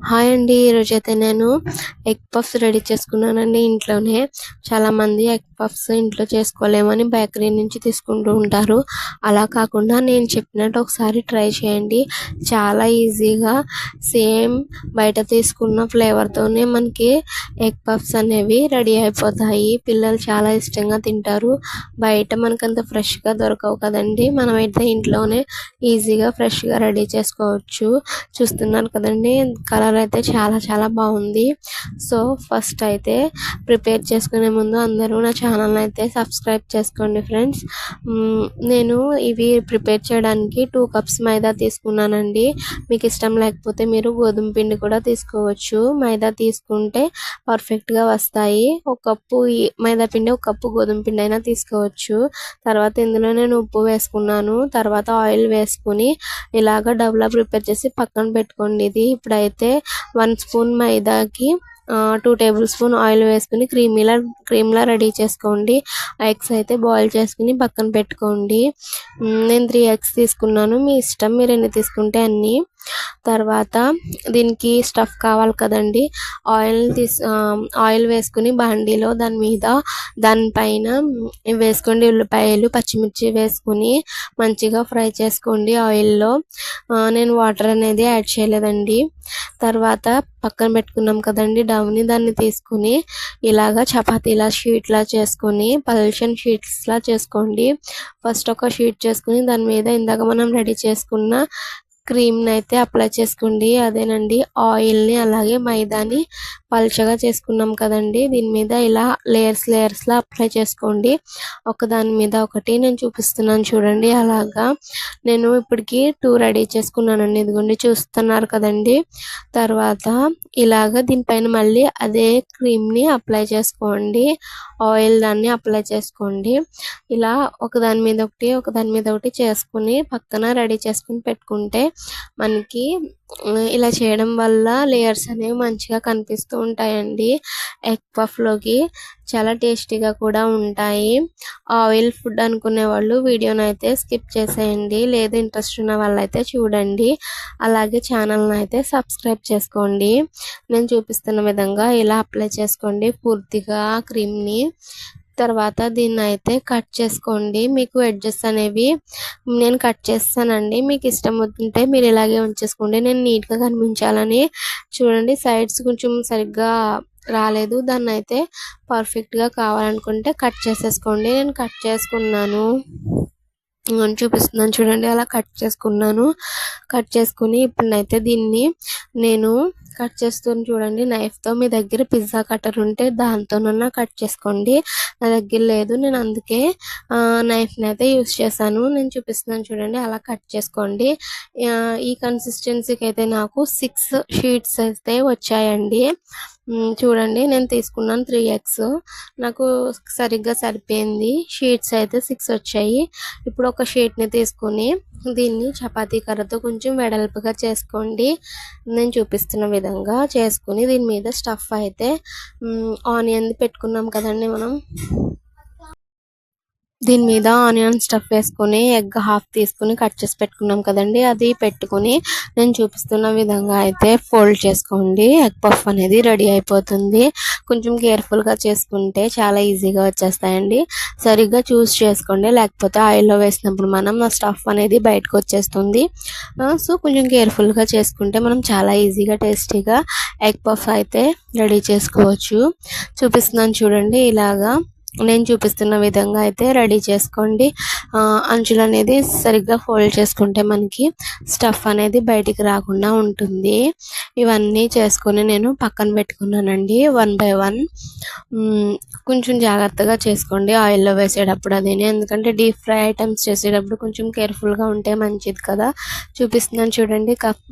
Hi అండి ఈరోజు అయితే నేను ఎగ్ పఫ్స్ రెడీ చేసుకున్నానండి ఇంట్లోనే. చాలామంది ఎగ్ పఫ్స్ ఇంట్లో చేసుకోలేమని బేకరీ నుంచి తీసుకుంటూ ఉంటారు. అలా కాకుండా నేను చెప్పినట్టు ఒకసారి ట్రై చేయండి. చాలా ఈజీగా సేమ్ బయట తీసుకున్న ఫ్లేవర్తోనే మనకి ఎగ్ పఫ్స్ అనేవి రెడీ అయిపోతాయి. పిల్లలు చాలా ఇష్టంగా తింటారు. బయట మనకంత ఫ్రెష్గా దొరకవు కదండి. మనమైతే ఇంట్లోనే ఈజీగా ఫ్రెష్గా రెడీ చేసుకోవచ్చు. చూస్తున్నారు కదండి కలర్ కలర్ అయితే చాలా చాలా బాగుంది. సో ఫస్ట్ అయితే ప్రిపేర్ చేసుకునే ముందు అందరూ నా ఛానల్ అయితే సబ్స్క్రైబ్ చేసుకోండి ఫ్రెండ్స్. నేను ఇవి ప్రిపేర్ చేయడానికి టూ కప్స్ మైదా తీసుకున్నానండి. మీకు ఇష్టం లేకపోతే మీరు గోధుమ పిండి కూడా తీసుకోవచ్చు. మైదా తీసుకుంటే పర్ఫెక్ట్గా వస్తాయి. ఒక కప్పు మైదా పిండి ఒక కప్పు గోధుమ పిండి అయినా తీసుకోవచ్చు. తర్వాత ఇందులో నేను ఉప్పు వేసుకున్నాను. తర్వాత ఆయిల్ వేసుకుని ఇలాగ డబ్లా ప్రిపేర్ చేసి పక్కన పెట్టుకోండి. ఇది ఇప్పుడైతే వన్ స్పూన్ మైదాకి టూ టేబుల్ స్పూన్ ఆయిల్ వేసుకుని క్రీమీలా క్రీమ్లా రెడీ చేసుకోండి. ఎగ్స్ అయితే బాయిల్ చేసుకుని పక్కన పెట్టుకోండి. నేను త్రీ ఎగ్స్ తీసుకున్నాను. మీ ఇష్టం మీరు ఎన్ని తీసుకుంటే అన్నీ. తర్వాత దీనికి స్టఫ్ కావాలి కదండి. ఆయిల్ తీసు ఆయిల్ వేసుకుని బండిలో దాని మీద దానిపైన వేసుకోండి. ఉల్లిపాయలు పచ్చిమిర్చి వేసుకుని మంచిగా ఫ్రై చేసుకోండి ఆయిల్లో. నేను వాటర్ అనేది యాడ్ చేయలేదండి. తర్వాత పక్కన పెట్టుకున్నాం కదండి డవ్ని. దాన్ని తీసుకుని ఇలాగా చపాతీలా షీట్లా చేసుకొని పల్షన్ షీట్స్లా చేసుకోండి. ఫస్ట్ ఒక షీట్ చేసుకుని దాని మీద ఇందాక మనం రెడీ చేసుకున్న క్రీమ్ని అయితే అప్లై చేసుకోండి. అదేనండి ఆయిల్ని అలాగే మైదాని పల్చగా చేసుకున్నాం కదండి. దీని మీద ఇలా లేయర్స్ లేయర్స్లా అప్లై చేసుకోండి. ఒక దాని మీద ఒకటి నేను చూపిస్తున్నాను చూడండి అలాగా. నేను ఇప్పటికి టూ రెడీ చేసుకున్నానండి. ఇదిగోండి చూస్తున్నారు కదండి. తర్వాత ఇలాగ దీనిపైన మళ్ళీ అదే క్రీమ్ని అప్లై చేసుకోండి. ఆయిల్ దాన్ని అప్లై చేసుకోండి. ఇలా ఒక దాని మీద ఒకటి ఒక దాని మీద ఒకటి చేసుకుని పక్కన రెడీ చేసుకుని పెట్టుకుంటే మనకి ఇలా చేయడం వల్ల లేయర్స్ అనేవి మంచిగా కనిపిస్తూ ఉంటాయండి. ఎగ్ పఫ్లోకి చాలా టేస్టీగా కూడా ఉంటాయి. ఆయిల్ ఫుడ్ అనుకునే వాళ్ళు వీడియోని అయితే స్కిప్ చేసేయండి. లేదు ఇంట్రెస్ట్ ఉన్న వాళ్ళైతే చూడండి. అలాగే ఛానల్ని అయితే సబ్స్క్రైబ్ చేసుకోండి. నేను చూపిస్తున్న విధంగా ఇలా అప్లై చేసుకోండి. పూర్తిగా క్రీమ్ని తర్వాత దీన్ని అయితే కట్ చేసుకోండి. మీకు ఎడ్జెస్ అనేవి నేను కట్ చేస్తానండి. మీకు ఇష్టం ఉంటే మీరు ఇలాగే ఉంచేసుకోండి. నేను నీట్గా కనిపించాలని చూడండి. సైడ్స్ కొంచెం సరిగ్గా రాలేదు. దాన్ని అయితే పర్ఫెక్ట్గా కావాలనుకుంటే కట్ చేసేసుకోండి. నేను కట్ చేసుకున్నాను. చూపిస్తున్నాను చూడండి. అలా కట్ చేసుకున్నాను. కట్ చేసుకుని ఇప్పుడైతే దీన్ని నేను కట్ చేస్తాను చూడండి. నైఫ్తో మీ దగ్గర పిజ్జా కట్టర్ ఉంటే దాంతోనన్నా కట్ చేసుకోండి. నా దగ్గర లేదు. నేను అందుకే నైఫ్ని అయితే యూస్ చేశాను. నేను చూపిస్తున్నాను చూడండి. అలా కట్ చేసుకోండి. ఈ కన్సిస్టెన్సీకి అయితే నాకు సిక్స్ షీట్స్ అయితే వచ్చాయండి. చూడండి. నేను తీసుకున్నాను త్రీ ఎక్స్ నాకు సరిగ్గా సరిపోయింది. షీట్స్ అయితే సిక్స్ వచ్చాయి. ఇప్పుడు ఒక షీట్ని తీసుకుని దీన్ని చపాతీ కర్రతో కొంచెం వెడల్పుగా చేసుకోండి. నేను చూపిస్తున్న విధంగా చేసుకుని దీని మీద స్టఫ్ అయితే ఆనియన్ పెట్టుకున్నాం కదండి మనం. దీని మీద ఆనియన్ స్టఫ్ వేసుకొని ఎగ్ హాఫ్ తీసుకుని కట్ చేసి పెట్టుకున్నాం కదండి. అది పెట్టుకుని నేను చూపిస్తున్న విధంగా అయితే ఫోల్డ్ చేసుకోండి. ఎగ్ పఫ్ అనేది రెడీ అయిపోతుంది. కొంచెం కేర్ఫుల్గా చేసుకుంటే చాలా ఈజీగా వచ్చేస్తాయండి. సరిగ్గా చూస్ చేసుకోండి. లేకపోతే ఆయిల్లో వేసినప్పుడు మనం స్టఫ్ అనేది బయటకు వచ్చేస్తుంది. సో కొంచెం కేర్ఫుల్గా చేసుకుంటే మనం చాలా ఈజీగా టేస్టీగా ఎగ్ పఫ్ అయితే రెడీ చేసుకోవచ్చు. చూపిస్తున్నాను చూడండి ఇలాగా. నేను చూపిస్తున్న విధంగా అయితే రెడీ చేసుకోండి. అంచులు అనేది సరిగ్గా ఫోల్డ్ చేసుకుంటే మనకి స్టఫ్ అనేది బయటికి రాకుండా ఉంటుంది. ఇవన్నీ చేసుకొని నేను పక్కన పెట్టుకున్నానండి. One by one. కొంచెం జాగ్రత్తగా చేసుకోండి ఆయిల్లో వేసేటప్పుడు అది ఎందుకంటే డీప్ ఫ్రై ఐటమ్స్ చేసేటప్పుడు కొంచెం కేర్ఫుల్గా ఉంటే మంచిది కదా. చూపిస్తున్నాను చూడండి కప్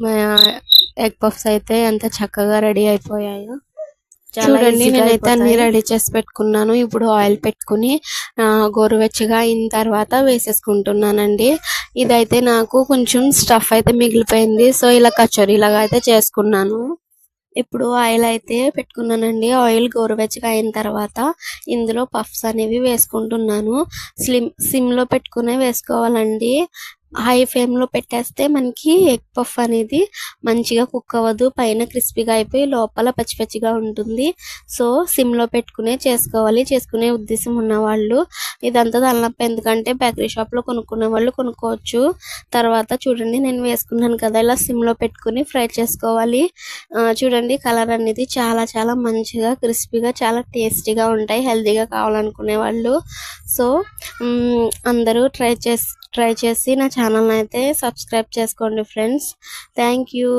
ఎగ్ పఫ్స్ అయితే ఎంత చక్కగా రెడీ అయిపోయాయో. చూడండి నేనైతే అన్ని రెడీ చేసి పెట్టుకున్నాను. ఇప్పుడు ఆయిల్ పెట్టుకుని గోరువెచ్చగా అయిన తర్వాత వేసేసుకుంటున్నానండి. ఇదైతే నాకు కొంచెం స్టఫ్ అయితే మిగిలిపోయింది. సో ఇలా కచోరీలాగా అయితే చేసుకున్నాను. ఇప్పుడు ఆయిల్ అయితే పెట్టుకున్నానండి. ఆయిల్ గోరువెచ్చగా అయిన తర్వాత ఇందులో పఫ్స్ అనేవి వేసుకుంటున్నాను. స్లిమ్ సిమ్లో పెట్టుకునే వేసుకోవాలండి. హై ఫ్లేమ్లో పెట్టేస్తే మనకి ఎగ్ పఫ్ అనేది మంచిగా కుక్ అవ్వదు. పైన క్రిస్పీగా అయిపోయి లోపల పచ్చి పచ్చిగా ఉంటుంది. సో సిమ్లో పెట్టుకునే చేసుకోవాలి. చేసుకునే ఉద్దేశం ఉన్నవాళ్ళు. ఇదంతా తలనొప్పి. ఎందుకంటే బేకరీ షాప్లో కొనుక్కునే వాళ్ళు కొనుక్కోవచ్చు. తర్వాత చూడండి నేను వేసుకున్నాను కదా ఇలా సిమ్లో పెట్టుకుని ఫ్రై చేసుకోవాలి. చూడండి కలర్ అనేది చాలా చాలా మంచిగా క్రిస్పీగా చాలా టేస్టీగా ఉంటాయి. హెల్తీగా కావాలనుకునే వాళ్ళు. సో అందరూ ట్రై చేసి ట్రై చేసి నా ఛానల్ని అయితే సబ్స్క్రైబ్ చేసుకోండి ఫ్రెండ్స్ థ్యాంక్ యూ